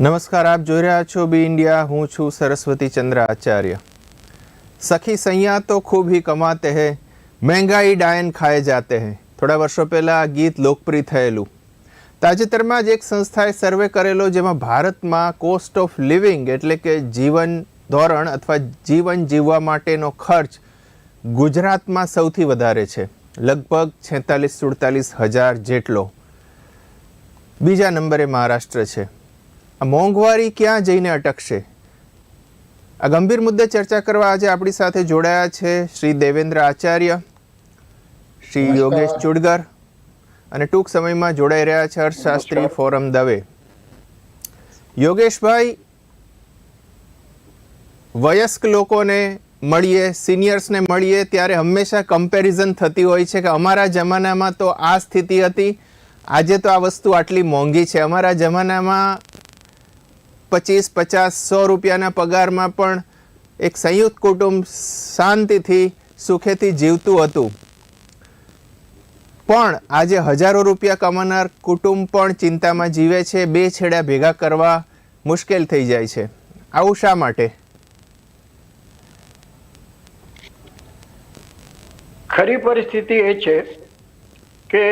નમસ્કાર, આપ જોઈ રહ્યા છો બી ઇન્ડિયા. હું છું સરસ્વતી ચંદ્ર આચાર્ય સખી સૈયા તો ખૂબ હી કમાતે હૈ, મહેંગાઈ ડાયન ખાए જાતે હૈ. થોડા વર્ષો પહેલાં આ ગીત લોકપ્રિય થયેલું. તાજેતરમાં જ એક સંસ્થાએ સર્વે કરેલો જેમાં ભારતમાં કોસ્ટ ઓફ લિવિંગ એટલે કે જીવન ધોરણ અથવા જીવન જીવવા માટેનો ખર્ચ ગુજરાતમાં સૌથી વધારે છે. લગભગ છેતાલીસ સુડતાલીસ હજાર જેટલો. બીજા નંબરે મહારાષ્ટ્ર છે. આ મોંઘવારી ક્યાં જઈને અટકશે? આ ગંભીર મુદ્દે ચર્ચા કરવા આજે આપણી સાથે જોડાયા છે શ્રી દેવેન્દ્ર આચાર્ય શ્રી યોગેશ ચુડગર અને ટૂંક સમયમાં જોડાઈ રહ્યા છે અર્થશાસ્ત્રી ફોરમ દવે. યોગેશભાઈ વયસ્ક લોકોને મળીએ સિનિયર્સને મળીએ ત્યારે હંમેશા કમ્પેરિઝન થતી હોય છે કે અમારા જમાનામાં તો આ સ્થિતિ હતી આજે તો આ વસ્તુ આટલી મોંઘી છે. અમારા જમાનામાં પચીસ પચાસ સો રૂપિયાના પગારમાં પણ એક સંયુક્ત કુટુંબ શાંતિથી સુખેથી જીવતું હતું. પણ આજે હજારો રૂપિયા કમાનાર કુટુંબ પણ ચિંતામાં જીવે છે બે છેડા ભેગા કરવા મુશ્કેલ થઈ જાય છે. આવું શા માટે? ખરી પરિસ્થિતિ એ છે કે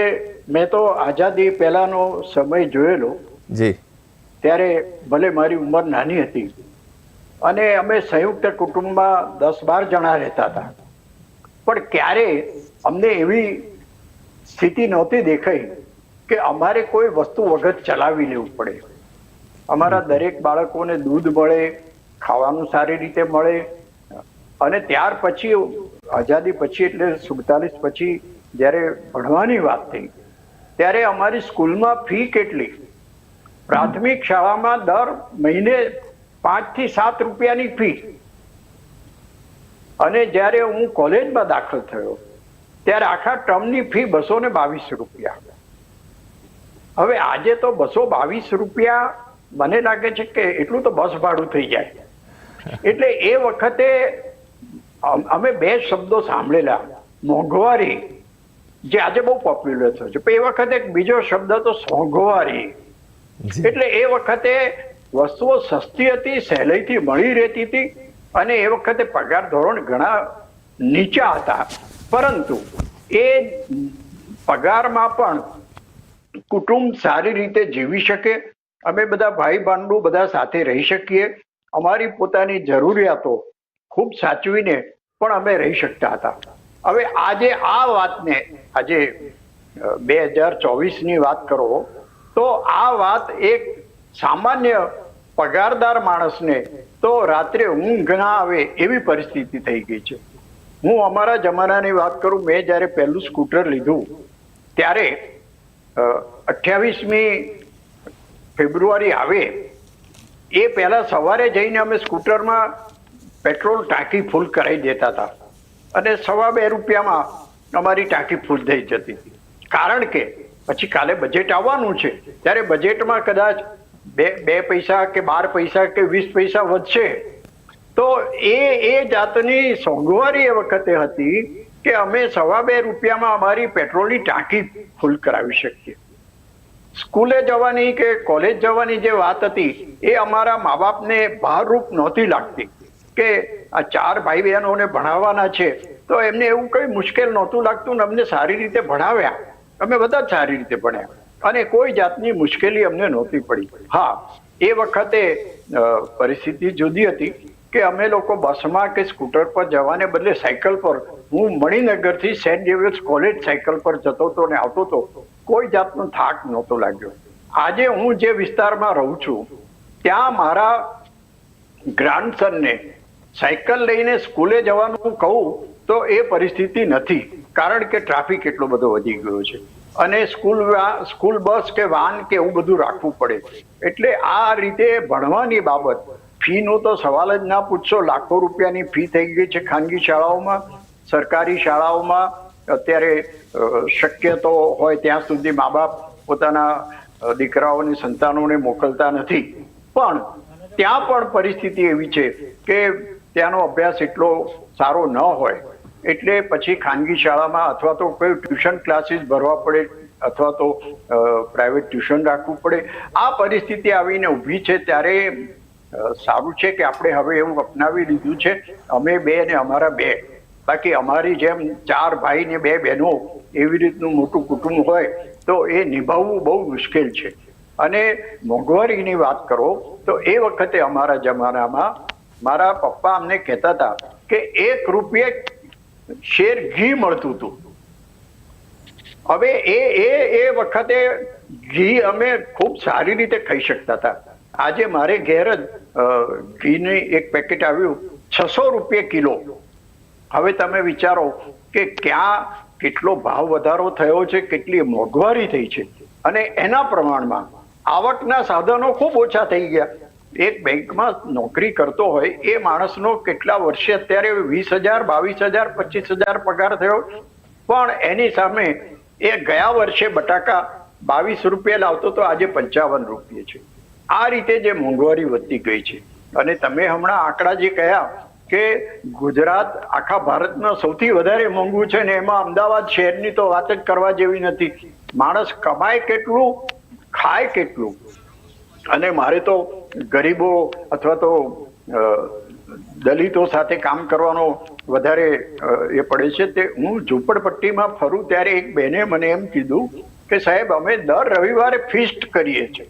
મેં તો આઝાદી પહેલાનો સમય જોયેલો. જી. ત્યારે ભલે મારી ઉંમર નાની હતી અને અમે સંયુક્ત કુટુંબમાં દસ બાર જણા રહેતા હતા. પણ ક્યારે અમને એવી સ્થિતિ નહોતી દેખાઈ કે અમારે કોઈ વસ્તુ વગર ચલાવી લેવું પડે. અમારા દરેક બાળકોને દૂધ મળે ખાવાનું સારી રીતે મળે અને ત્યાર પછી આઝાદી પછી એટલે સુડતાલીસ પછી જ્યારે ભણવાની વાત થઈ ત્યારે અમારી સ્કૂલમાં ફી કેટલી? પ્રાથમિક શાળામાં દર મહિને પાંચથી સાત રૂપિયાની ફી. અને જ્યારે હું કોલેજમાં દાખલ થયો, ત્યારે આખા ટર્મની ફી બસો ને બાવીસ રૂપિયા. હવે આજે તો બસો બાવીસ રૂપિયા મને લાગે છે કે એટલું તો બસ ભાડું થઈ જાય. એટલે એ વખતે અમે બે શબ્દો સાંભળેલા. મોંઘવારી, જે આજે બહુ પોપ્યુલર થયો છે. એ વખતે એક બીજો શબ્દ તો સોંઘવારી. એટલે એ વખતે વસ્તુઓ સસ્તી હતી, સહેલાઈથી મળી રહેતી હતી અને એ વખતે પગાર ધોરણ ઘણા નીચા હતા. પરંતુ એ પગારમાં પણ કુટુંબ સારી રીતે જીવી શકે, અમે બધા ભાઈ ભાંડુ બધા સાથે રહી શકીએ, અમારી પોતાની જરૂરિયાતો ખૂબ સાચવીને પણ અમે રહી શકતા હતા. હવે આજે આ વાતને, આજે બે હજાર ચોવીસની વાત કરો તો આ વાત એક સામાન્ય પગારદાર માણસને તો રાત્રે ઊંઘ ના આવે એવી પરિસ્થિતિ થઈ ગઈ છે. હું અમારા જમાનાની વાત કરું, મેં જ્યારે પહેલું સ્કૂટર લીધું, ત્યારે અઠ્યાવીસમી ફેબ્રુઆરી આવે, એ પહેલા સવારે જઈને અમે સ્કૂટરમાં પેટ્રોલ ટાંકી ફૂલ કરાવી દેતા હતા. અને સવા બે રૂપિયામાં અમારી ટાંકી ફૂલ થઈ જતી. કારણ કે પછી કાલે બજેટ આવવાનું છે. ત્યારે બજેટમાં કદાચ બે બે પૈસા કે બાર પૈસા કે વીસ પૈસા વધશે. તો એ એ જાતની સોંગવારી એ વખતે હતી કે અમે સવા બે રૂપિયામાં અમારી પેટ્રોલની ટાંકી ફૂલ કરાવી શકીએ. સ્કૂલે જવાની કે કોલેજ જવાની જે વાત હતી, એ અમારા મા બાપને ભારરૂપ નહોતી લાગતી કે આ ચાર ભાઈ બહેનોને ભણાવવાના છે. તો એમને એવું કઈ મુશ્કેલ નહોતું લાગતું ને અમને સારી રીતે ભણાવ્યા. અમે બધા સારી રીતે ભણ્યા. અને કોઈ જાતની મુશ્કેલી અમને નહોતી પડી. હા, એ વખતે પરિસ્થિતિ જુદી હતી કે અમે લોકો બસમાં કે સ્કૂટર પર જવાને બદલે સાયકલ પર, હું મણિનગરથી સેન્ટ ડેવિડ્સ કોલેજ સાયકલ પર જતો હતો ને આવતો હતો, કોઈ જાતનો થાક નહોતો લાગ્યો. આજે હું જે વિસ્તારમાં રહું છું, ત્યાં મારા ગ્રાન્ડસનને સાયકલ લઈને સ્કૂલે જવાનું કહું તો એ પરિસ્થિતિ નથી. કારણ કે ટ્રાફિક એટલો બધો વધી ગયો છે. અને સ્કૂલ સ્કૂલ બસ કે વાન કે એવું બધું રાખવું પડે. એટલે આ રીતે ભણવાની બાબત, ફીનો તો સવાલ જ ના પૂછશો. લાખો રૂપિયાની ફી થઈ ગઈ છે ખાનગી શાળાઓમાં, સરકારી શાળાઓમાં. અત્યારે શક્ય તો હોય ત્યાં સુધી મા બાપ પોતાના દીકરાઓની, સંતાનોને મોકલતા નથી. પણ ત્યાં પણ પરિસ્થિતિ એવી છે કે ત્યાંનો અભ્યાસ એટલો સારો ન હોય. એટલે પછી ખાનગી શાળામાં અથવા તો કોઈ ટ્યુશન ક્લાસીસ ભરવા પડે અથવા તો પ્રાઇવેટ ટ્યુશન રાખવું પડે. આ પરિસ્થિતિ આવીને ઊભી છે ત્યારે સારું છે કે આપણે હવે એવું અપનાવી લીધું છે. અમે બે ને અમારા બે. બાકી અમારી જેમ ચાર ભાઈ ને બે બહેનો એવી રીતનું મોટું કુટુંબ હોય તો એ નિભાવવું બહુ મુશ્કેલ છે. અને મોંઘવારીની વાત કરો તો એ વખતે અમારા જમાનામાં મારા પપ્પા અમને કહેતા હતા કે એક રૂપિયે શેર ઘી મળતું હતું. હવે એ એ એ વખતે ઘી અમે ખૂબ સારી રીતે ખાઈ શકતા હતા. આજે મારે ઘેર જ ઘીની એક પેકેટ આવ્યું, છસો રૂપિયે કિલો. હવે તમે વિચારો કે ક્યાં કેટલો ભાવ વધારો થયો છે, કેટલી મોંઘવારી થઈ છે. અને એના પ્રમાણમાં આવકના સાધનો ખૂબ ઓછા થઈ ગયા. એક બેંકમાં નોકરી કરતો હોય, એ માણસનો કેટલા વર્ષે, અત્યારે વીસ હજાર, બાવીસ હજાર, પચીસ હજાર પગાર થયો. પણ એની સામે એ ગયા વર્ષે બટાકા બાવીસ રૂપિયા લાવતો તો આજે પંચાવન રૂપિયા છે. આ રીતે જે મોંઘવારી વધતી ગઈ છે. અને તમે હમણાં આંકડા જે કહ્યા કે ગુજરાત આખા ભારતમાં સૌથી વધારે મોંઘું છે ને એમાં અમદાવાદ શહેરની તો વાત જ કરવા જેવી નથી. માણસ કમાય કેટલું, ખાય કેટલું. અને મારે તો ગરીબો અથવા તો દલિતો સાથે કામ કરવાનો વધારે એ પડે છે. તે હું ઝૂંપડપટ્ટીમાં ફરું ત્યારે એક બેને મને એમ કીધું કે, સાહેબ, અમે દર રવિવારે ફિસ્ટ કરીએ છીએ.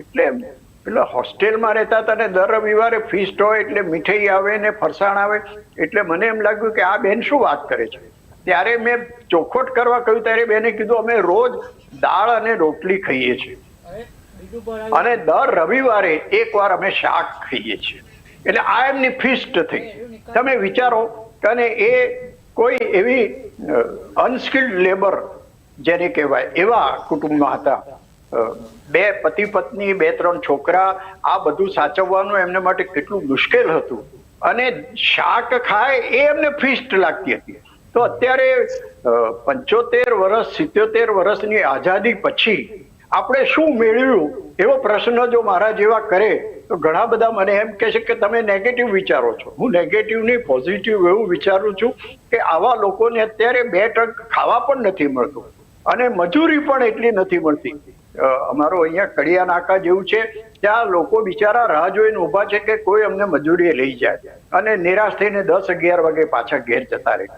એટલે પેલા હોસ્ટેલમાં રહેતા હતા ને દર રવિવારે ફિસ્ટ હોય એટલે મીઠાઈ આવે ને ફરસાણ આવે એટલે મને એમ લાગ્યું કે, આ બેન શું વાત કરે છે? ત્યારે મેં ચોખવટ કરવા કહ્યું, ત્યારે બેને કીધું, અમે રોજ દાળ અને રોટલી ખાઈએ છીએ. અને દર રવિવારે એકવાર અમે શાક ખાઈએ છીએ. એટલે આ એમની ફિસ્ટ થઈ. તમે વિચારો અને એ કોઈ એવી અનસ્કિલ્ડ લેબર જેને કહેવાય એવા કુટુંબમાં હતા. બે પતિ પત્ની બે ત્રણ છોકરા આ બધું સાચવવાનું એમને માટે કેટલું મુશ્કેલ હતું. અને શાક ખાય એ એમને ફિસ્ટ લાગતી હતી. તો અત્યારે પંચોતેર વર્ષ સિત્યોતેર વર્ષની આઝાદી પછી આપણે શું મેળવ્યું? એવો પ્રશ્ન જો મારા જેવા કરે, તો ઘણા બધા મને એમ કહે છે કે તમે નેગેટિવ વિચારો છો. હું નેગેટિવ નહીં પોઝિટિવ એવું વિચારું છું કે આવા લોકોને અત્યારે બે ટક ખાવા પણ નથી મળતું અને મજૂરી પણ એટલી નથી મળતી. અમારો અહીંયા કડિયા નાકા જેવું છે, ત્યાં લોકો બિચારા રાહ જોઈને ઊભા છે કે કોઈ અમને મજૂરીએ લઈ જાય અને નિરાશ થઈને દસ અગિયાર વાગે પાછા ઘેર જતા રહે.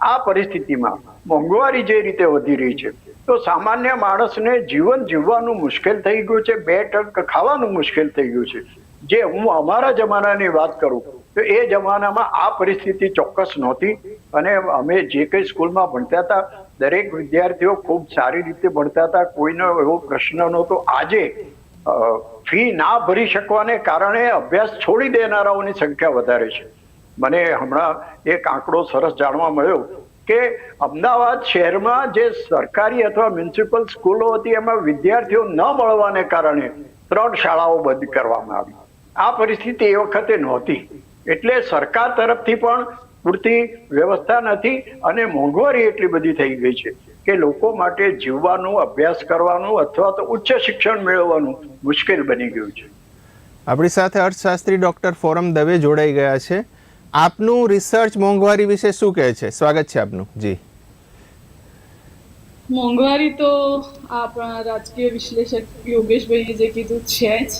આ પરિસ્થિતિમાં મોંઘવારી જે રીતે વધી રહી છે, તો સામાન્ય માણસને જીવન જીવવાનું મુશ્કેલ થઈ ગયું છે, બે ટંક ખાવાનું મુશ્કેલ થઈ ગયું છે. જે હું અમારા જમાનાની વાત કરું, તો એ જમાનામાં આ પરિસ્થિતિ ચોક્કસ નહોતી અને અમે જે કંઈ સ્કૂલમાં ભણતા હતા, દરેક વિદ્યાર્થીઓ ખૂબ સારી રીતે ભણતા હતા, કોઈનો એવો પ્રશ્ન નહોતો. આજે ફી ના ભરી શકવાને કારણે અભ્યાસ છોડી દેનારાઓની સંખ્યા વધારે છે. મને હમણાં એક આંકડો સરસ જાણવા મળ્યો કે અમદાવાદ શહેરમાં જે સરકારી અથવા મ્યુનિસિપલ સ્કૂલો હતી, એમાં વિદ્યાર્થીઓ ન મળવાને કારણે ત્રણ શાળાઓ બંધ કરવામાં આવી. આ પરિસ્થિતિ એ વખતે નહોતી. એટલે સરકાર તરફથી પણ પૂરતી વ્યવસ્થા નથી અને મોંઘવારી એટલી બધી થઈ ગઈ છે કે લોકો માટે જીવવાનું, અભ્યાસ કરવાનું અથવા તો ઉચ્ચ શિક્ષણ મેળવવાનું મુશ્કેલ બની ગયું છે. આપણી સાથે અર્થશાસ્ત્રી ડૉક્ટર ફોરમ દવે જોડાઈ ગયા છે. આપનું રિસર્ચ મોંઘવારી વિશે શું કહે છે? સ્વાગત છે આપનું. જી. મોંઘવારી તો આપણા રાજકીય વિશ્લેષક યોગેશભાઈએ જે કીધું છે જ.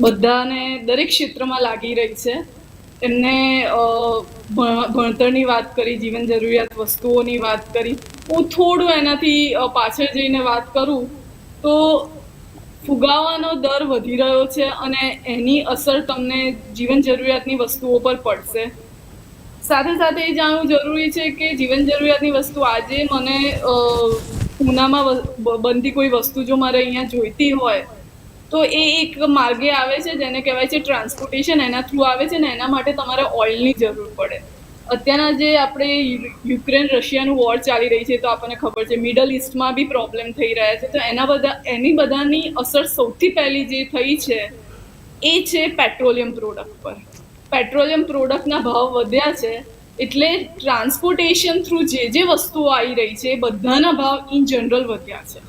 બધાને દરેક ક્ષેત્રમાં લાગી રહી છે. એમને ભણતરની વાત કરી, જીવન જરૂરિયાત વસ્તુઓની વાત કરી. હું થોડું એનાથી પાછળ જઈને વાત કરું તો ફુગાવાનો દર વધી રહ્યો છે અને એની અસર તમને જીવન જરૂરિયાતની વસ્તુઓ પર પડશે. સાથે સાથે એ જાણવું જરૂરી છે કે જીવન જરૂરિયાતની વસ્તુ આજે મને પૂનામાં બનતી કોઈ વસ્તુ જો મારે અહીંયા જોઈતી હોય, તો એ એક માર્ગે આવે છે જેને કહેવાય છે ટ્રાન્સપોર્ટેશન. એના થ્રુ આવે છે ને એના માટે તમારે ઓઇલની જરૂર પડે. અત્યારના જે આપણે યુક્રેન રશિયાનું વોર ચાલી રહી છે તો આપણને ખબર છે મિડલ ઇસ્ટમાં બી પ્રોબ્લેમ થઈ રહ્યા છે. તો એના બધા, એની બધાની અસર સૌથી પહેલી જે થઈ છે, એ છે પેટ્રોલિયમ પ્રોડક્ટ પર. પેટ્રોલિયમ પ્રોડક્ટના ભાવ વધ્યા છે, એટલે ટ્રાન્સપોર્ટેશન થ્રુ જે જે વસ્તુઓ આવી રહી છે, એ બધાના ભાવ ઇન જનરલ વધ્યા છે.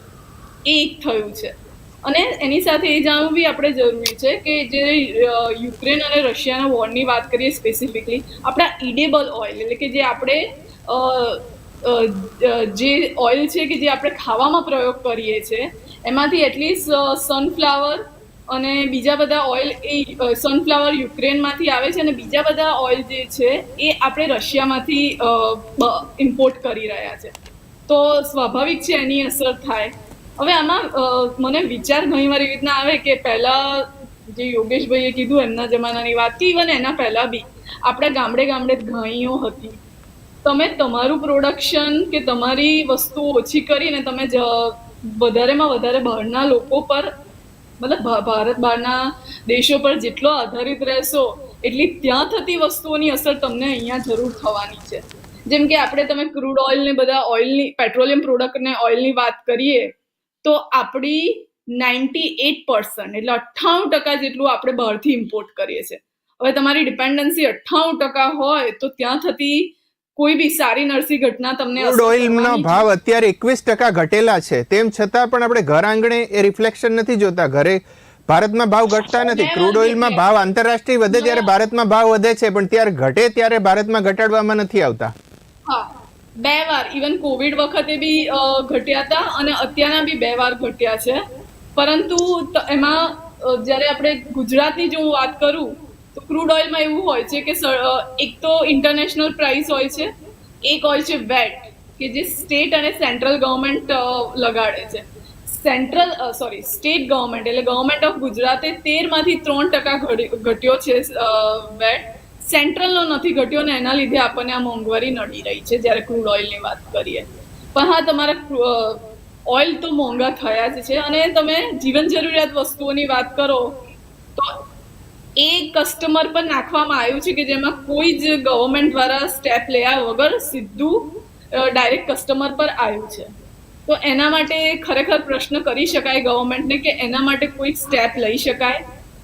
એ એક થયું છે. અને એની સાથે એ જાણવું બી આપણે જરૂરી છે કે જે યુક્રેન અને રશિયાના વોરની વાત કરીએ સ્પેસિફિકલી આપણા ઇડેબલ ઓઇલ એટલે કે જે આપણે જે ઓઇલ છે કે જે આપણે ખાવામાં પ્રયોગ કરીએ છીએ એમાંથી એટલીસ્ટ સનફ્લાવર અને બીજા બધા ઓઇલ એ સનફ્લાવર યુક્રેનમાંથી આવે છે અને બીજા બધા ઓઇલ જે છે એ આપણે રશિયામાંથી ઇમ્પોર્ટ કરી રહ્યા છે. તો સ્વાભાવિક છે એની અસર થાય. હવે આમાં મને વિચાર ઘણીવાર એવી રીતના આવે કે પહેલા જે યોગેશભાઈએ કીધું એમના જમાનાની વાત, કે ઇવન એના પહેલા બી આપણા ગામડે ગામડે ઘણીઓ હતી. તમે તમારું પ્રોડક્શન કે તમારી વસ્તુ ઓછી કરીને તમે જ વધારેમાં વધારે બહારના લોકો પર, મતલબ ભારત બહારના દેશો પર જેટલો આધારિત રહેશો, એટલી ત્યાં થતી વસ્તુઓની અસર તમને અહીંયા જરૂર થવાની છે. જેમ કે આપણે તમે ક્રૂડ ઓઇલને બધા ઓઇલની પેટ્રોલિયમ પ્રોડક્ટ ને ઓઇલની વાત કરીએ તો આપણી નાઇન્ટી એટ પર્સન્ટ એટલે અઠ્ઠાણું ટકા જેટલું આપણે બહારથી ઇમ્પોર્ટ કરીએ છીએ. હવે તમારી ડિપેન્ડન્સી અઠ્ઠાણું ટકા હોય તો ત્યાં થતી કોઈ બી સારી નરસી ઘટના તમને ક્રૂડ ઓઇલનો ભાવ અત્યારે એકવીસ ટકા ઘટેલા છે. તેમ છતાં પણ આપણે ઘર આંગણે એ રિફ્લેક્શન નથી જોતા. ઘરે ભારતમાં ભાવ ઘટતા નથી. ક્રૂડ ઓઇલમાં ભાવ આંતરરાષ્ટ્રીય વધે ત્યારે ભારતમાં ભાવ વધે છે. પણ ત્યારે ઘટે ત્યારે ભારતમાં ઘટાડવામાં નથી આવતા. હા. બે વાર. ઇવન કોવિડ વખતે બી ઘટ્યા હતા અને અત્યારના બી બે વાર ઘટ્યા છે. પરંતુ એમાં જ્યારે આપણે ગુજરાતની જો હું વાત કરું, તો ક્રૂડ ઓઇલમાં એવું હોય છે કે એક તો ઇન્ટરનેશનલ પ્રાઇસ હોય છે, એક હોય છે વેટ, કે જે સ્ટેટ અને સેન્ટ્રલ ગવર્મેન્ટ લગાડે છે. સેન્ટ્રલ સોરી સ્ટેટ ગવર્મેન્ટ, એટલે ગવર્મેન્ટ ઓફ ગુજરાતે તેરમાંથી ત્રણ ટકા ઘટ્યો છે વેટ. સેન્ટ્રલનો નથી ઘટ્યો ને એના લીધે આપણને આ મોંઘવારી નડી રહી છે જ્યારે ક્રૂડ ઓઇલની વાત કરીએ. પણ હા, તમારા ઓઇલ તો મોંઘા થયા જ છે અને તમે જીવન જરૂરિયાત વસ્તુઓની વાત કરો તો એ કસ્ટમર પર નાખવામાં આવ્યું છે કે જેમાં કોઈ જ ગવર્મેન્ટ દ્વારા સ્ટેપ લેયા વગર સીધું ડાયરેક્ટ કસ્ટમર પર આવ્યું છે. તો એના માટે ખરેખર પ્રશ્ન કરી શકાય ગવર્મેન્ટને કે એના માટે કોઈ સ્ટેપ લઈ શકાય?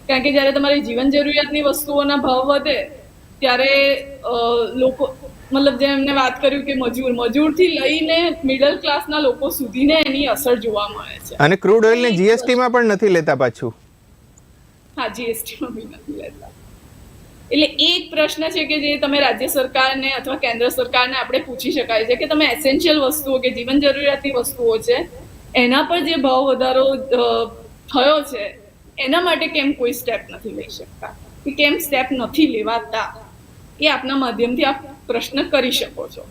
કારણ કે જ્યારે તમારી જીવન જરૂરિયાતની વસ્તુઓના ભાવ વધે ત્યારે લોકો મતલબ જેમ એમને વાત કર્યું કે મજૂર મજૂરથી લઈને મિડલ ક્લાસના લોકો સુધીને એની અસર જોવા મળે છે. અને ક્રૂડ ઓઇલને જીએસટીમાં પણ નથી લેતા પાછું? હા જીએસટીમાં બી નથી લેતા. એટલે એક પ્રશ્ન છે કે જે તમે રાજ્ય સરકારને અથવા કેન્દ્ર સરકારને આપણે પૂછી શકાય છે કે તમે એસેન્શિયલ વસ્તુઓ કે જીવન જરૂરિયાતની વસ્તુઓ છે એના પર જે ભાવ વધારો થયો છે એના માટે કેમ કોઈ સ્ટેપ નથી લઈ શકતા? કે કેમ સ્ટેપ નથી લેવાતા? એ આપના માધ્યમથી આપ પ્રશ્ન કરી શકો છો.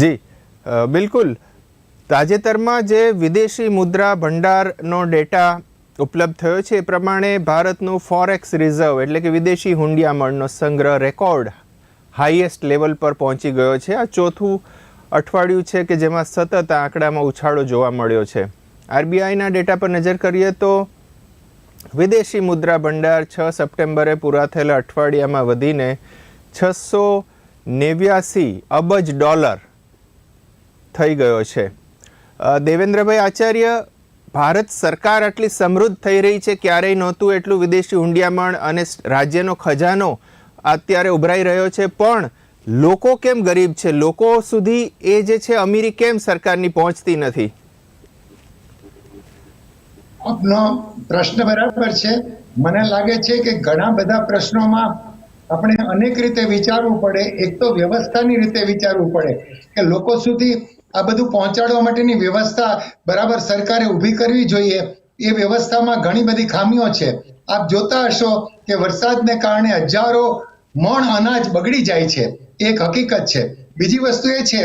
જી બિલકુલ. તાજેતરમાં જે વિદેશી મુદ્રા ભંડારનો ડેટા ઉપલબ્ધ થયો છે, એ પ્રમાણે ભારતનું ફોરેક્સ રિઝર્વ એટલે કે વિદેશી હુંડિયામણનો સંગ્રહ રેકોર્ડ હાઈએસ્ટ લેવલ પર પહોંચી ગયો છે. આ ચોથું અઠવાડિયું છે કે જેમાં સતત આંકડામાં ઉછાળો જોવા મળ્યો છે. આરબીઆઈના ડેટા પર નજર કરીએ તો વિદેશી મુદ્રા ભંડાર છ સપ્ટેમ્બરે પૂરા થયેલા અઠવાડિયામાં વધીને છસો નેવ્યાસી અબજ ડોલર થઈ ગયો છે. દેવેન્દ્રભાઈ આચાર્ય, ભારત સરકાર આટલી સમૃદ્ધ થઈ રહી છે, ક્યારેય નહોતું એટલું વિદેશી હુંડિયામણ અને રાજ્યનો ખજાનો અત્યારે ઉભરાઈ રહ્યો છે, પણ લોકો કેમ ગરીબ છે? લોકો સુધી એ જે છે, અમીરી કેમ સરકારની પહોંચતી નથી? આપનો પ્રશ્ન બરાબર છે. મને લાગે છે કે ઘણા બધા પ્રશ્નોમાં આપણે અનેક રીતે વિચારવું પડે, એક તો વ્યવસ્થાની રીતે વિચારવું પડે કે લોકો સુધી આ બધું પહોંચાડવા માટેની વ્યવસ્થા બરાબર સરકારે ઊભી કરવી જોઈએ. એ વ્યવસ્થામાં ઘણી બધી ખામીઓ છે. આપ જોતા હશો કે વરસાદને કારણે હજારો મણ અનાજ બગડી જાય છે. એક હકીકત છે. બીજી વસ્તુ એ છે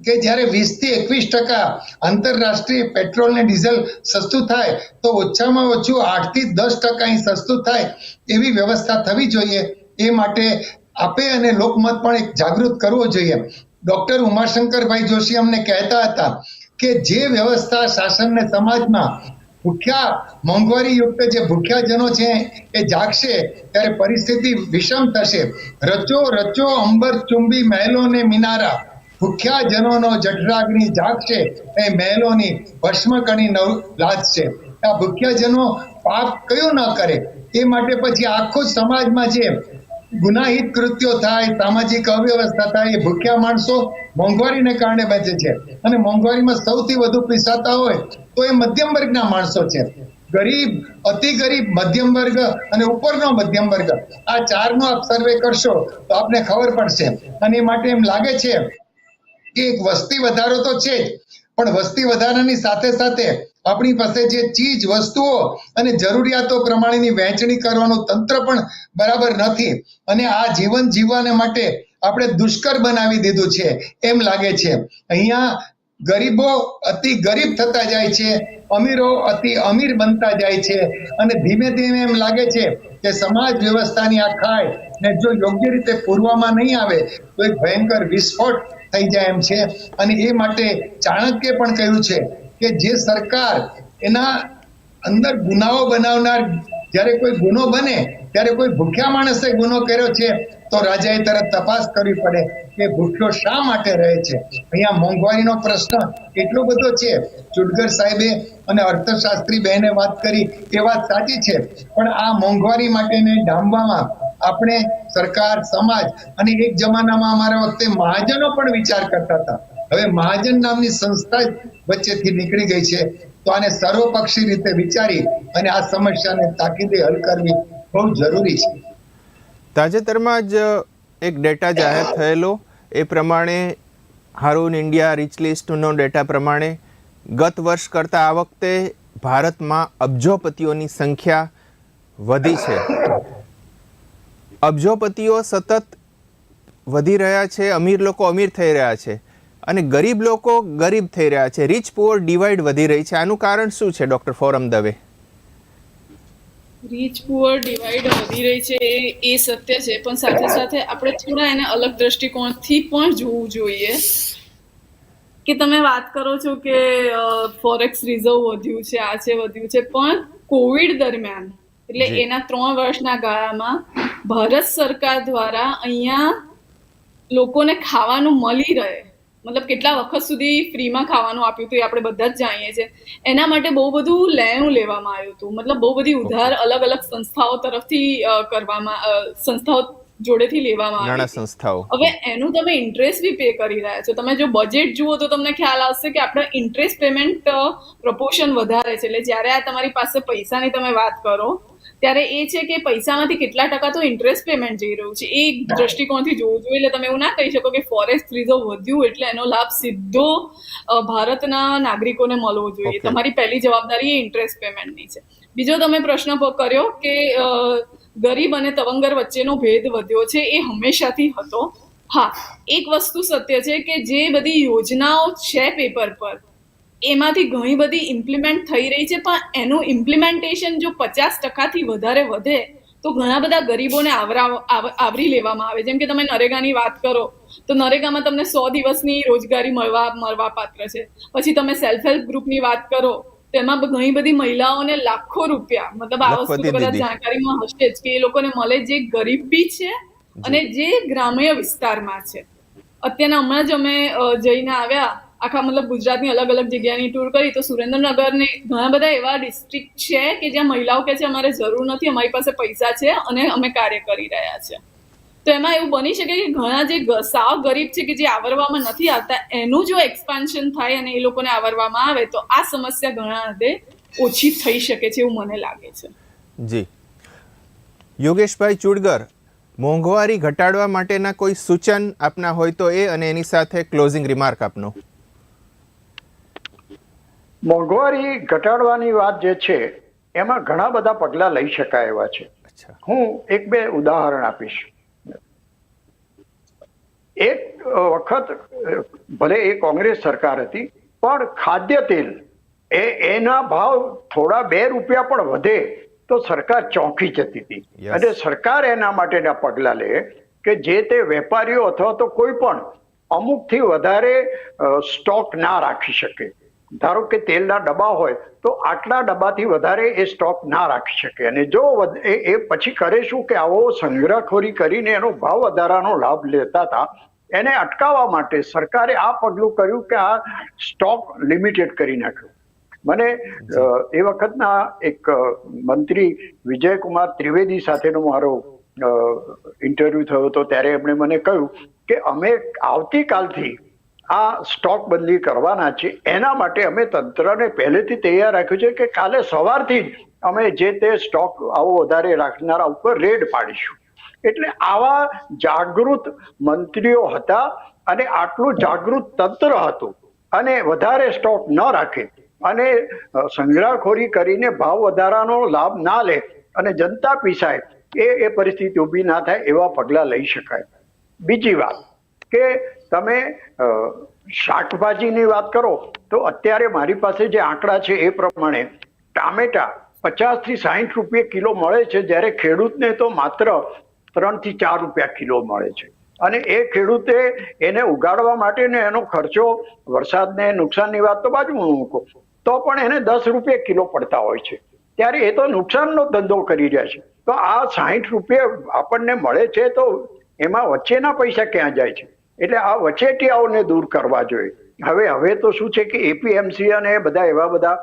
કે જ્યારે વીસથી એકવીસ ટકા આંતરરાષ્ટ્રીય પેટ્રોલ ને ડીઝલ સસ્તું થાય, તો ઓછામાં ઓછું આઠથી દસ ટકા સસ્તું થાય એવી વ્યવસ્થા થવી જોઈએ. એ માટે આપે અને લોકમત પણ એક જાગૃત કરવો જોઈએ. ડોક્ટર ઉમાશંકરભાઈ જોશી અમને કહેતા હતા કે જે વ્યવસ્થા શાસન ને સમાજમાં ભૂખ્યા મોંઘવારી યુક્ત જે ભૂખ્યા જનો છે એ જાગશે, ત્યારે પરિસ્થિતિ વિષમ થશે. રચો રચો અંબર ચુંબી મહેલો ને મિનારા. ભૂખ્યા જનોનો જઠરાગ્નિ જાગશે, એ મહેલોની ભસ્મકણી નવ લાદશે આ ભૂખ્યા જનો પાપ કયું ન કરે, એ માટે પછી આખો સમાજમાં જે ગુનાહિત કૃત્યો થાય, સામાજિક અવ્યવસ્થા થાય, એ ભૂખ્યા માણસો મોંઘવારીને કારણે બચે છે. અને મોંઘવારીમાં સૌથી વધુ પીસાતા હોય તો એ મધ્યમ વર્ગના માણસો છે. ગરીબ, અતિ ગરીબ, મધ્યમ વર્ગ અને ઉપરનો મધ્યમ વર્ગ. આ ચારનો આપ સર્વે કરશો તો આપને ખબર પડશે. અને એ માટે એમ લાગે છે એક વસ્તી વધારો તો છે જ. પણ વસ્તી વધારાની સાથે સાથે આપણી પાસે જે ચીજ, વસ્તુઓ અને જરૂરિયાતો પ્રમાણેની વહેંચણી કરવાનું તંત્ર પણ બરાબર નથી. અને આ જીવન જીવવાને માટે આપણે દુષ્કર બનાવી દીધું છે. એમ લાગે છે. અહીંયા ગરીબો અતિ ગરીબ થતા જાય છે, અમીરો અતિ અમીર બનતા જાય છે અને ધીમે ધીમે એમ લાગે છે કે સમાજ વ્યવસ્થાની આ ખાય ને જો યોગ્ય રીતે પૂરવામાં નહીં આવે, તો એક ભયંકર વિસ્ફોટ થઈ જાય એમ છે. અને એ માટે ચાણક્ય પણ કહ્યું છે કે જે સરકાર એના અંદર ગુનાઓ બનાવનાર જ્યારે કોઈ ગુનો બને, ત્યારે કોઈ ભૂખ્યા માણસે ગુનો કર્યો છે, તો રાજાએ તરત તપાસ કરવી પડે કે ભૂખ્યો શા માટે રહે છે. અહીંયા મોંઘવારીનો પ્રશ્ન એટલો બધો છે ચુડગર સાહેબે અને અર્થશાસ્ત્રી બહેને વાત કરી, એ વાત સાચી છે. પણ આ મોંઘવારી માટેને ડામવામાં આપણે સરકાર, સમાજ અને એક જમાનામાં અમારા વખતે મહાજનો પણ વિચાર કરતા હતા. હવે મહાજન નામની સંસ્થા વચ્ચેથી નીકળી ગઈ છે. તો આને સર્વપક્ષી રીતે વિચારી અને આ સમસ્યાને તાકીદે હલ કરવી બહુ જરૂરી છે. તાજેતરમાં જ એક ડેટા જાહેર થયેલો. એ પ્રમાણે હારૂન ઇન્ડિયા રિચ લિસ્ટનો ડેટા પ્રમાણે ગત વર્ષ કરતાં આ વખતે ભારતમાં અબજોપતિઓની સંખ્યા વધી છે. અબજોપતિઓ સતત વધી રહ્યા છે, અમીર લોકો અમીર થઈ રહ્યા છે. અને ગરીબ લોકો ગરીબ થઈ રહ્યા છે. રીચ પુઅર ડિવાઈડ વધી રહી છે. આનું કારણ શું છે doctor Foram Dave? Rich poor divide વધી રહી છે એ એ સત્ય છે. પણ સાથે સાથે આપણે થોડા એને અલગ દ્રષ્ટિકોણથી પણ જોવું જોઈએ. કે તમે વાત કરો છો કે ફોરેક્સ રિઝર્વ વધ્યું છે આ છે વધ્યું છે. પણ કોવિડ દરમિયાન એટલે એના ત્રણ વર્ષના ગાળામાં ભારત સરકાર દ્વારા અહીંયા લોકોને ખાવાનું મળી રહે. મતલબ કેટલા વખત સુધી ફ્રીમાં ખાવાનું આપ્યું હતું એ આપણે બધા જ જાણીએ છીએ. એના માટે બહુ બધું લેણું લેવામાં આવ્યું હતું. મતલબ બહુ બધી ઉધાર અલગ અલગ સંસ્થાઓ તરફથી કરવામાં સંસ્થાઓ જોડેથી લેવામાં આવે સંસ્થાઓ. હવે એનું તમે ઇન્ટરેસ્ટ બી પે કરી રહ્યા છો. તમે જો બજેટ જુઓ તો તમને ખ્યાલ આવશે કે આપણે ઇન્ટરેસ્ટ પેમેન્ટ પ્રપોર્શન વધારે છે. એટલે જ્યારે આ તમારી પાસે પૈસાની તમે વાત કરો ત્યારે એ છે કે પૈસામાંથી કેટલા ટકા તો ઇન્ટરેસ્ટ પેમેન્ટ જઈ રહ્યું છે. એ દ્રષ્ટિકોણથી જોવું જોઈએ. એટલે તમે એવું ના કહી શકો કે ફોરેસ્ટ રિઝર્વ વધ્યું એટલે એનો લાભ સીધો ભારતના નાગરિકોને મળવો જોઈએ. તમારી પહેલી જવાબદારી એ ઇન્ટરેસ્ટ પેમેન્ટની છે. બીજો તમે પ્રશ્ન કર્યો કે ગરીબ અને તવંગર વચ્ચેનો ભેદ વધ્યો છે એ હંમેશાથી હતો. હા એક વસ્તુ સત્ય છે કે જે બધી યોજનાઓ છે પેપર પર એમાંથી ઘણી બધી ઇમ્પ્લિમેન્ટ થઈ રહી છે પણ એનું ઇમ્પ્લિમેન્ટેશન જો પચાસ ટકાથી વધારે વધે તો ઘણા બધા ગરીબોને આવરા આવરી લેવામાં આવે. જેમ કે તમે નરેગાની વાત કરો તો નરેગામાં તમને સો દિવસની રોજગારી મળવા મળવા પાત્ર છે. પછી તમે સેલ્ફ હેલ્પ ગ્રુપની વાત કરો તેમાં ઘણી બધી મહિલાઓને લાખો રૂપિયા મતલબ આ વસ્તુ દીદી. જાણકારીમાં હશે જ કે એ લોકોને મળે જે ગરીબ બી છે અને જે ગ્રામ્ય વિસ્તારમાં છે. અત્યારના હમણાં જ અમે જઈને આવ્યા આખા મતલબ ગુજરાતની અલગ અલગ જગ્યાની ટૂર કરી, તો સુરેન્દ્રનગરની ઘણા બધા એવા ડિસ્ટ્રિક્ટ છે કે જ્યાં મહિલાઓ કહે છે, અમારે જરૂર નથી, અમારી પાસે પૈસા છે અને અમે કાર્ય કરી રહ્યા છે. તો એમાં એવું બની શકે કે ઘણા જે સાવ ગરીબ છે કે જે આવરવામાં નથી આવતા, એનું જો એક્સપાન્શન થાય અને એ લોકોને આવરવામાં આવે, તો આ સમસ્યા ઘણા હદે ઓછી થઈ શકે છે એવું મને લાગે છે. જી. યોગેશભાઈ ચુડગર, મોંઘવારી ઘટાડવા માટેના કોઈ સૂચન આપના હોય તો એ અને એની સાથે ક્લોઝિંગ રિમાર્ક આપનો. મોંઘવારી ઘટાડવાની વાત જે છે એમાં ઘણા બધા પગલાં લઈ શકાય એવા છે. હું એક બે ઉદાહરણ આપીશ. એક વખત ભલે એ કોંગ્રેસ સરકાર હતી પણ ખાદ્ય તેલ એ એના ભાવ થોડા બે રૂપિયા પણ વધે તો સરકાર ચોંકી જતી હતી. અને સરકાર એના માટેના પગલાં લે કે જે તે વેપારીઓ અથવા તો કોઈ પણ અમુકથી વધારે સ્ટોક ના રાખી શકે. ધારો કે તેલના ડબ્બા હોય, તો આટલા ડબ્બાથી વધારે એ સ્ટોક ના રાખી શકે. અને જો એ પછી કરે શું કે આવો સંગ્રહખોરી કરીને એનો ભાવ વધારાનો લાભ લેતા હતા, એને અટકાવવા માટે સરકારે આ પગલું કર્યું કે આ સ્ટોક લિમિટેડ કરી નાખ્યો. મને એ વખતના એક મંત્રી વિજયકુમાર ત્રિવેદી સાથેનો મારો ઇન્ટરવ્યુ થયો હતો, ત્યારે એમણે મને કહ્યું કે અમે આવતીકાલથી આ સ્ટોક બદલી કરવાના છે એના માટે અમે તંત્રને પહેલેથી તૈયાર રાખ્યું છે કે કાલે સવારથી જ અમે જે તે સ્ટોક આવો વધારે રાખનારા ઉપર રેડ પાડીશું. એટલે આવા જાગૃત મંત્રીઓ હતા અને આટલું જાગૃત તંત્ર હતું અને વધારે સ્ટોક ન રાખે અને સંગ્રહખોરી કરીને ભાવ વધારાનો લાભ ના લે અને જનતા પીસાય, એ એ પરિસ્થિતિ ઊભી ના થાય એવા પગલાં લઈ શકાય. બીજી વાત કે તમે શાકભાજીની વાત કરો, તો અત્યારે મારી પાસે જે આંકડા છે એ પ્રમાણે ટામેટા પચાસથી સાહીઠ રૂપિયા કિલો મળે છે, જ્યારે ખેડૂતને તો માત્ર ત્રણથી ચાર રૂપિયા કિલો મળે છે. અને એ ખેડૂતે એને ઉગાડવા માટેને એનો ખર્ચો, વરસાદને નુકસાનની વાત તો બાજુમાં મૂકો, તો પણ એને દસ રૂપિયા કિલો પડતા હોય છે. ત્યારે એ તો નુકસાનનો ધંધો કરી રહ્યા છે. તો આ સાહીઠ રૂપિયા આપણને મળે છે તો એમાં વચ્ચેના પૈસા ક્યાં જાય છે? એટલે આ વચેટિયાઓને દૂર કરવા જોઈએ. હવે હવે તો શું છે કે એપીએમસી અને બધા એવા બધા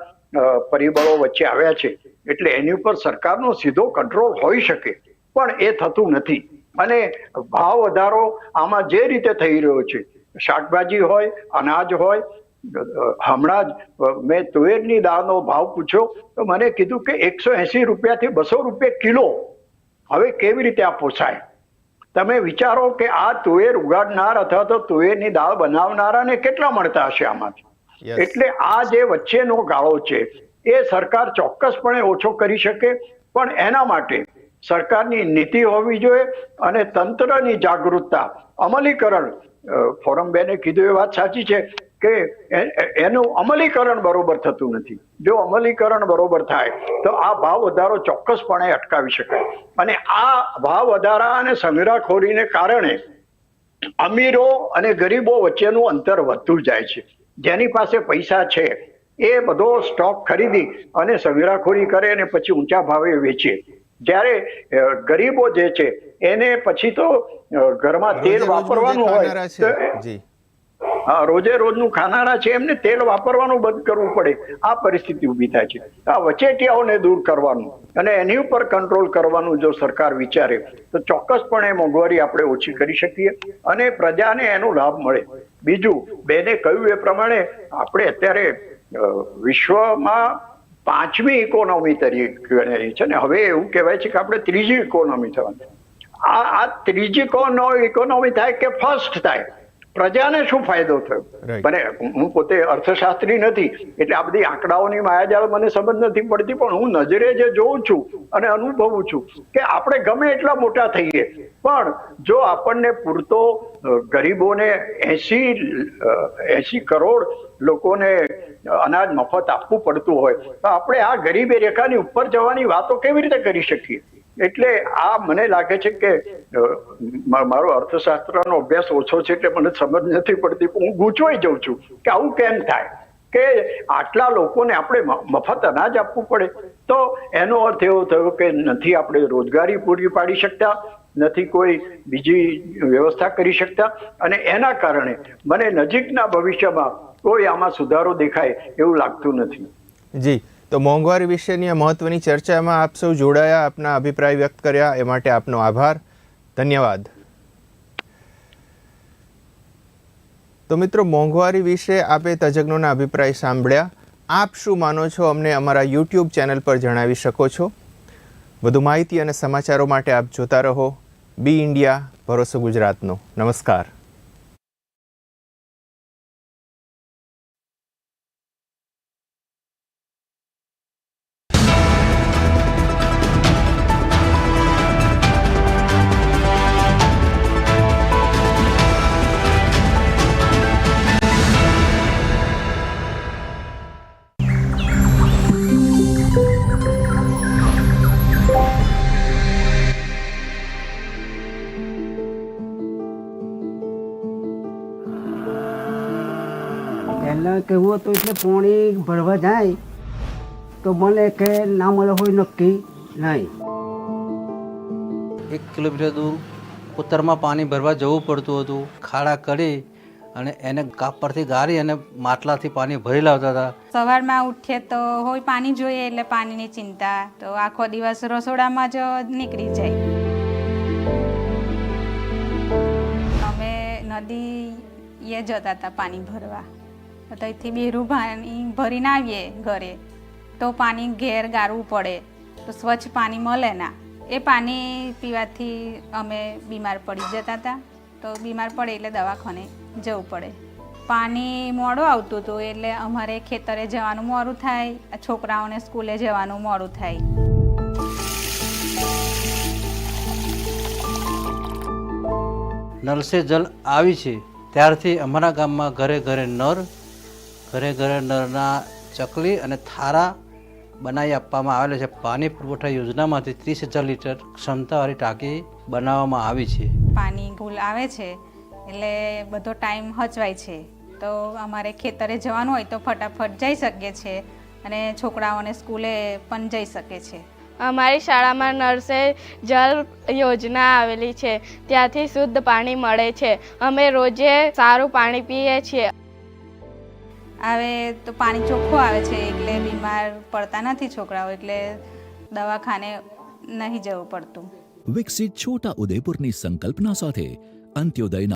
પરિબળો વચ્ચે આવ્યા છે. એટલે એની ઉપર સરકારનો સીધો કંટ્રોલ હોઈ શકે, પણ એ થતું નથી. અને ભાવ વધારો આમાં જે રીતે થઈ રહ્યો છે, શાકભાજી હોય, અનાજ હોય હમણાં જ મેં તુવેરની દાળનો ભાવ પૂછ્યો, તો મને કીધું કે એકસો એસી રૂપિયાથી બસો રૂપિયા કિલો. હવે કેવી રીતે આ પોસાય? તમે વિચારો કે આ તુવેર ઉગાડનાર અથવા તો તુવેરની દાળ બનાવનારાને કેટલા મળતા હશે આમાંથી? એટલે આ જે વચ્ચેનો ગાળો છે એ સરકાર ચોક્કસપણે ઓછો કરી શકે પણ એના માટે સરકારની નીતિ હોવી જોઈએ અને તંત્રની જાગૃતતા. અમલીકરણ ફોરમ બેને કીધું એ વાત સાચી છે કે એનું અમલીકરણ બરોબર થતું નથી. જો અમલીકરણ બરોબર થાય તો આ ભાવ વધારો ચોક્કસપણે અટકાવી શકાય. અને આ ભાવ વધારા અને સંગ્રહખોરીને કારણે અમીરો અને ગરીબો વચ્ચેનું અંતર વધતું જાય છે. જેની પાસે પૈસા છે એ બધો સ્ટોક ખરીદી અને સંગ્રહખોરી કરે અને પછી ઊંચા ભાવે વેચે. જ્યારે ગરીબો જે છે એને પછી તો ઘરમાં તેલ વાપરવાનું હોય હા, રોજે રોજનું ખાનારા છે એમને તેલ વાપરવાનું બંધ કરવું પડે. આ પરિસ્થિતિ ઊભી થાય છે. આ વચેટિયાઓને દૂર કરવાનું અને એની ઉપર કંટ્રોલ કરવાનું જો સરકાર વિચારે, તો ચોક્કસપણે મોંઘવારી આપણે ઓછી કરી શકીએ અને પ્રજાને એનો લાભ મળે. બીજું, બેને કહ્યું એ પ્રમાણે, આપણે અત્યારે વિશ્વમાં પાંચમી ઇકોનોમી તરીકે છે ને હવે એવું કહેવાય છે કે આપણે ત્રીજી ઇકોનોમી થવાની. આ આ ત્રીજી કોનો ઇકોનોમી થાય કે ફર્સ્ટ થાય? પ્રજાને શું ફાયદો થયો? મને હું પોતે અર્થશાસ્ત્રી નથી એટલે આ બધી આંકડાઓની માયાજાળ મને સમજ નથી પડતી પણ હું નજરે જે જોઉં છું અને અનુભવું છું કે આપણે ગમે એટલા મોટા થઈએ પણ જો આપણને પૂરતો ગરીબોને એસી એસી કરોડ લોકોને અનાજ મફત આપવું પડતું હોય તો આપણે આ ગરીબી રેખાની ઉપર જવાની વાતો કેવી રીતે કરી શકીએ? એટલે આ મને લાગે છે કે મારો અર્થશાસ્ત્રનો અભ્યાસ ઓછો છે એટલે મને સમજ નથી પડતી. હું ગૂંચવાઈ જાઉં છું કે આવું કેમ થાય? કે આટલા લોકોને આપણે મફત અનાજ આપવું પડે. તો એનો અર્થ એવો થયો કે નથી આપણે રોજગારી પૂરી પાડી શકતા, નથી કોઈ બીજી વ્યવસ્થા કરી શકતા. અને એના કારણે મને નજીકના ભવિષ્યમાં કોઈ આમાં સુધારો દેખાય એવું લાગતું નથી. જી. તો મોંઘવારી વિશેની આ મહત્વની ચર્ચામાં આપ સૌ જોડાયા, આપના અભિપ્રાય વ્યક્ત કર્યા, એ માટે આપનો આભાર. ધન્યવાદ. તો મિત્રો, મોંઘવારી વિશે આપે તજજ્ઞોના અભિપ્રાય સાંભળ્યા. આપ શું માનો છો અમને અમારા યુટ્યુબ ચેનલ પર જણાવી શકો છો? વધુ માહિતી અને સમાચારો માટે આપ જોતા રહો. બી ઇન્ડિયા, ભરોસો ગુજરાતનો. નમસ્કાર. કહેવું હતું એટલે પોણી ભરવા જાય તો મને કે ના મળે હોય નક્કી નહીં. એક કિલોમીટર દૂર ઉત્તરમાં પાણી ભરવા જવું પડતું હતું. ખાડા કરી અને એને કાપ પરથી ગાળી અને માટલાથી પાણી ભરી લાવતા હતા. સવારમાં ઉઠીએ તો હોય પાણી જોઈએ એટલે પાણીની ચિંતા. તો આખો દિવસ રસોડામાં જ નીકળી જાય. અમે નદી એ જતા હતા પાણી ભરવા. ત્યાંથી બેરું પાણી ભરીને આવીએ ઘરે. તો પાણી ઘેર ગાળવું પડે. તો સ્વચ્છ પાણી મળે ના. એ પાણી પીવાથી અમે બીમાર પડી જતા હતા તો બીમાર પડે એટલે દવાખાને જવું પડે. પાણી મોડું આવતું હતું એટલે અમારે ખેતરે જવાનું મોડું થાય. છોકરાઓને સ્કૂલે જવાનું મોડું થાય. નલ સે જલ આવી છે. ત્યારથી અમારા ગામમાં ઘરે ઘરે નર ઘરે ઘરે નરના ચકલી અને થારા બનાવી આપવામાં આવેલા છે. પાણી પુરવઠા યોજનામાંથી ત્રીસ હજાર લીટર ક્ષમતાવાળી ટાંકી બનાવવામાં આવી છે. પાણી ફૂલ આવે છે એટલે બધો ટાઈમ હચવાય છે. તો અમારે ખેતરે જવાનું હોય તો ફટાફટ જઈ શકીએ છીએ અને છોકરાઓને સ્કૂલે પણ જઈ શકે છે અમારી શાળામાં નર્સે જલ યોજના આવેલી છે ત્યાંથી શુદ્ધ પાણી મળે છે. અમે રોજે સારું પાણી પીએ છીએ. આવે તો પાણી ચોખ્ખું આવે છે એટલે બીમાર પડતા નથી છોકરાઓ, એટલે દવાખાને નહીં જવું પડતું. વિકસિત છોટા ઉદયપુરની સંકલ્પના સાથે અંત્યોદયના